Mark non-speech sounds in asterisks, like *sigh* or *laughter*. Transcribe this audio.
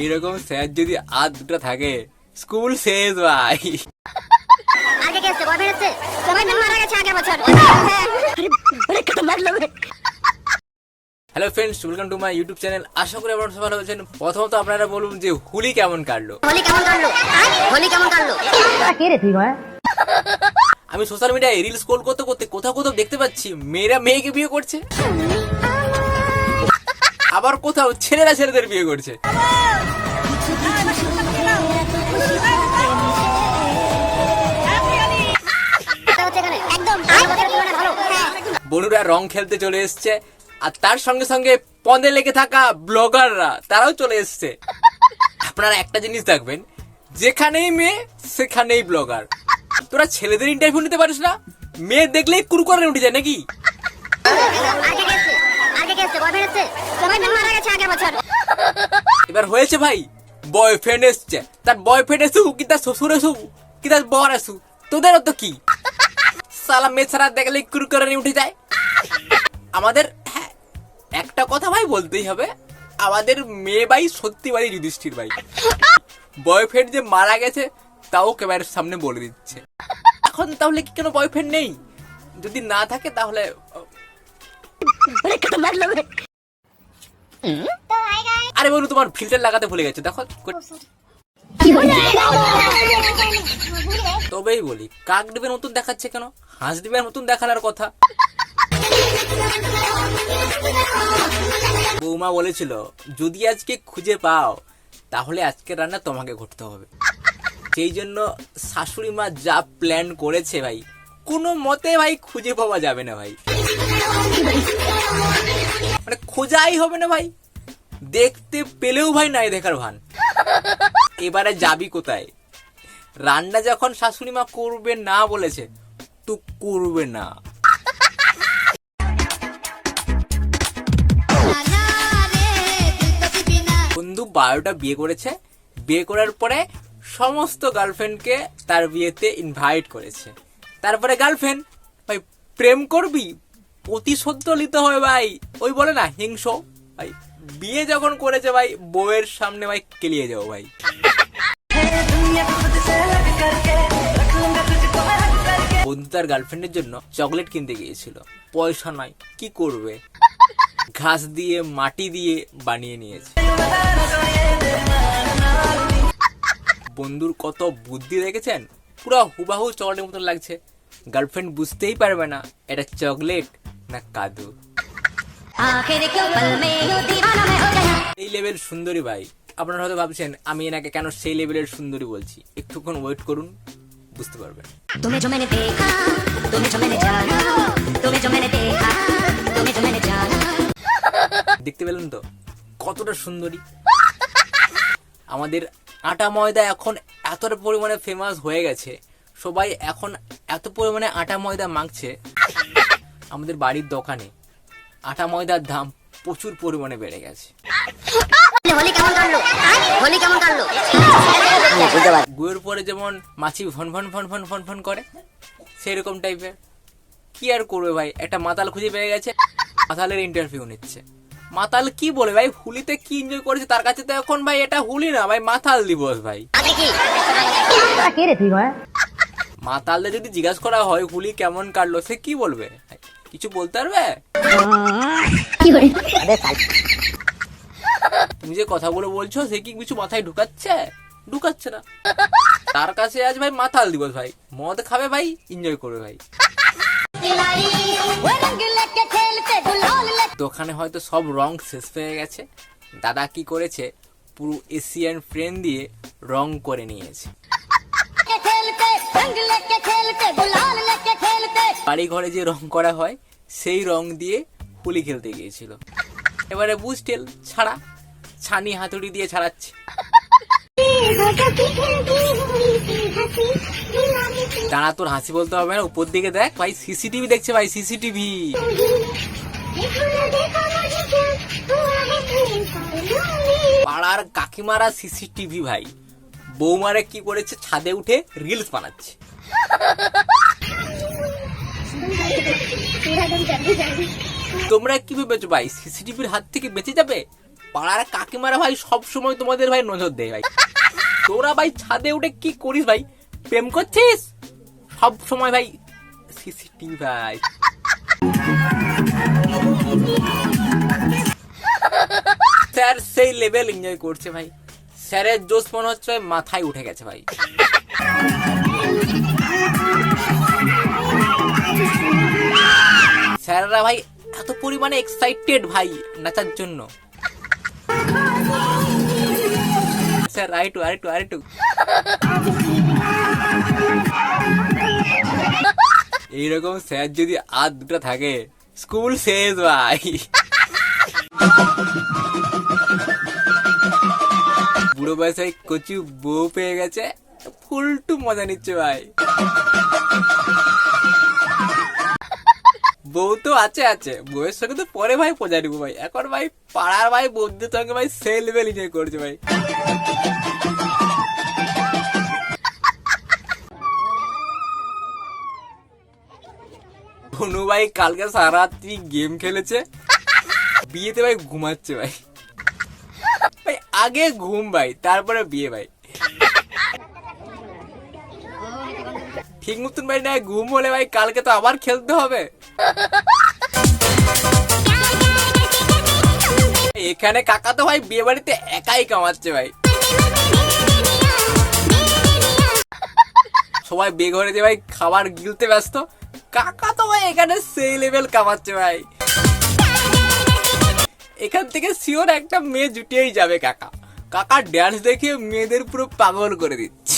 এইরকম স্যার যদি আর দুটো থাকে স্কুল শেষ ভাই। আগে কে এসছে? বয়ফ্রেন্ড এসছে? সবাই মারা গেছে আগের বছর। আরে খতরনাক লোক hello friends welcome to my YouTube channel আশা করি আপনারা ভালো আছেন। প্রথমত আপনারা বলুন যে হুলি কেমন কাটলো? হোলি কেমন কাটলো? হোলি কেমন কাটলো? কে রে তুই হ্যাঁ আমি সোশ্যাল মিডিয়ায় রিল স্ক্রোল করতে করতে কোথাও কোথাও দেখতে পাচ্ছি মেয়েরা মেয়েকে বিয়ে করছে। আবার কোথাও ছেলেরা ছেলেদের বিয়ে করছে। বনুরা রং খেলতে চলে এসছে। আর তার সঙ্গে সঙ্গে পদে লেগে থাকা ব্লগাররা তারাও চলে এসছে। আপনারা একটা জিনিস দেখবেন যেখানেই মেয়ে সেখানেই ব্লগার। তোরা ছেলেদের ইন্টারভিউ নিতে পারিস না? মেয়ে দেখলেই কুরকুরে উঠে যায় নাকি? এবার হয়েছে ভাই বয়ফ্রেন্ড এসছে। তার বয়ফ্রেন্ড এসুক কি তার শ্বশুর এসুক কি তার বর এসুক তোদেরও তো কি? সালা মেয়ে ছাড়া দেখলে কুরকুরে উঠে যায়। আমাদের হ্যাঁ একটা কথা ভাই বলতেই হবে। আমাদের মেয়ে ভাই সত্যি ভাই যুধিষ্ঠির ভাই। বয়ফ্রেন্ড যে মারা গেছে তাও ক্যামেরার সামনে বলে দিচ্ছে। এখন তাহলে কি কোনো বয়ফ্রেন্ড নেই? যদি না থাকে তাহলে আরে বলু তোমার ফিল্টার লাগাতে ভুলে গেছে। দেখো তবেই বলি, কাক ডিবের মতন দেখাচ্ছে কেন? হাঁস ডিবের মতন দেখানোর কথা। বৌমা বলেছিল, যদি আজকে খুঁজে পাও, তাহলে আজকে রান্না তোমাকে করতে হবে। সেই জন্য শাশুড়ি মা যা প্ল্যান করেছে ভাই, কোনো মতে ভাই খুঁজে পাওয়া যাবে না ভাই। মানে খোঁজাই হবে না ভাই। দেখতে পেলেও ভাই নাই দেখার ভান। এবারে যাবি কোথায়? রান্না যখন শাশুড়ি মা করবে না বলেছে, তো করবে না। বন্ধু বারোটা বিয়ে করেছে। বিয়ে করার পরে সমস্ত গার্লফ্রেন্ডকে তার বিয়েতে ইনভাইট করেছে। তারপরে গার্লফ্রেন্ড, ভাই, প্রেম করবি? প্রতিশোধ নিতে হবে ভাই। ওই বলে না, হিংস। ভাই, বিয়ে যখন করেছে ভাই, বউয়ের সামনে ভাই কেলিয়ে যাও ভাই। তার গার্লফ্রেন্ডের জন্য চকলেট কিনতে গিয়েছিল। পয়সা নাই, কি করবে? ঘাস দিয়ে, মাটি দিয়ে বানিয়ে নিয়েছে। বন্ধুর কত বুদ্ধি দেখেছেন? পুরো হুবাহু চকলেটের মতন লাগছে। গার্লফ্রেন্ড বুঝতেই পারবে না, এটা চকলেট না কাদু। এই লেভেল সুন্দরী ভাই। আপনারা হয়তো ভাবছেন, আমি এনাকে কেন সেই লেভেলের সুন্দরী বলছি? একটুক্ষণ ওয়েট করুন। বুঝতে পারবেন तुम्हें जो मैंने देखा तुम्हें जो मैंने जाना तुम्हें जो मैंने देखा तुम्हें जो मैंने जाना দেখতে পেলেন তো কতটা সুন্দরী আমাদের আটা ময়দা এখন এতটা পরিমাণে ফেমাস হয়ে গেছে সবাই এখন এত পরিমাণে আটা ময়দা মাখছে আমাদের বাড়ির দোকানে আটা ময়দার দাম প্রচুর পরিমাণে বেড়ে গেছে। গুয়ের পরে যেমন মাছি ফন ফন ফন ফন ফন ফন করে সেরকম টাইপের কি আর করবে ভাই? একটা মাতাল খুঁজে পেয়ে গেছে মাতালের ইন্টারভিউ নিচ্ছে। মাতাল কি বলে ভাই? হুলিতে কি এনজয় করেছে? তার কাছে তো এখন ভাই এটা হুলি না ভাই মাতাল দিবস ভাই। আগে কি? কে রে তুই হ্যাঁ মাতালদের যদি জিজ্ঞাসা করা হয় হুলি কেমন কাটলো সে কি বলবে? কিছু বলতে পারবে? তুমি যে কথাগুলো বলছো সে কি কিছু মাথায় ঢুকাচ্ছে? ঢুকাচ্ছে না। তার কাছে আজ ভাই মাতাল দিবস ভাই। মদ খাবে ভাই এনজয় করবে ভাই। দোকানে হয়তো সব রং শেষ হয়ে গেছে। দাদা কি করেছে? পুরো এশিয়ান ফ্রেন্ড দিয়ে রং করে নিয়েছে। বাড়ি ঘরে যে রং করা হয় সেই রং দিয়ে হোলি খেলতে গিয়েছিল। এবারে বুস্টেল ছাড়া। ছানি হাতুড়ি দিয়ে ছাড়াচ্ছে। দাঁড়া তোর হাসি বলতে হবে না উপর দিকে দেখ ভাই সিসিটিভি দেখছে ভাই সিসিটিভি। পাড়ার কাকিমারা সিসিটিভি ভাই। বৌমারে কি করেছে? ছাদে উঠে রিলস বানাচ্ছে। *laughs* তোমরা কি ভেবেছো ভাই? সিসিটিভির হাত থেকে বেঁচে যাবে? পাড়ার কাকিমারা ভাই সব সময় তোমাদের ভাই নজর দেয় ভাই। তোরা ভাই ছাদে উঠে কি করিস ভাই? প্রেম করছিস? সব সময় ভাই সিসিটিভি ভাই। স্যার, সেই লেভেল এনজয় করছে ভাই। স্যারের জোশ মনে হচ্ছে মাথায় উঠে গেছে ভাই। স্যাররা ভাই এত পরিমাণে এক্সাইটেড ভাই নাচার জন্য। স্যার, আরেকটু আরেকটু আরেকটু। এইরকম স্যার যদি আর দুটো থাকে, স্কুল শেষ ভাই। বুড়ো বয়সে কচু বউ পেয়ে গেছে, ফুলটু মজা নিচ্ছে ভাই। বউ তো আছে আছে। বউয়ের সঙ্গে তো পরে ভাই পজা নিবো ভাই। এখন ভাই পাড়ার ভাই বন্ধুদের সঙ্গে ভাই সেই লেভেল এনজয় করছে ভাই। ধনু ভাই কালকে সারা রাত্রি গেম খেলেছে। বিয়েতে ভাই ঘুমাচ্ছে ভাই। ভাই, আগে ঘুম ভাই, তারপরে বিয়ে ভাই। ঠিক মতন ভাই না ঘুম হলে ভাই কালকে তো আবার খেলতে হবে। এখানে কাকা তো ভাই বিয়ে বাড়িতে একাই কামাচ্ছে ভাই। সবাই বেঘরে যে ভাই খাবার গিলতে ব্যস্ত। কাকা তো ভাই এখানে সেই লেভেল কামাচ্ছে ভাই। এখান থেকে শিওর একটা মেয়ে জুটিয়েই যাবে কাকা। কাকার ড্যান্স দেখে মেয়েদের পুরো পাগল করে দিচ্ছে।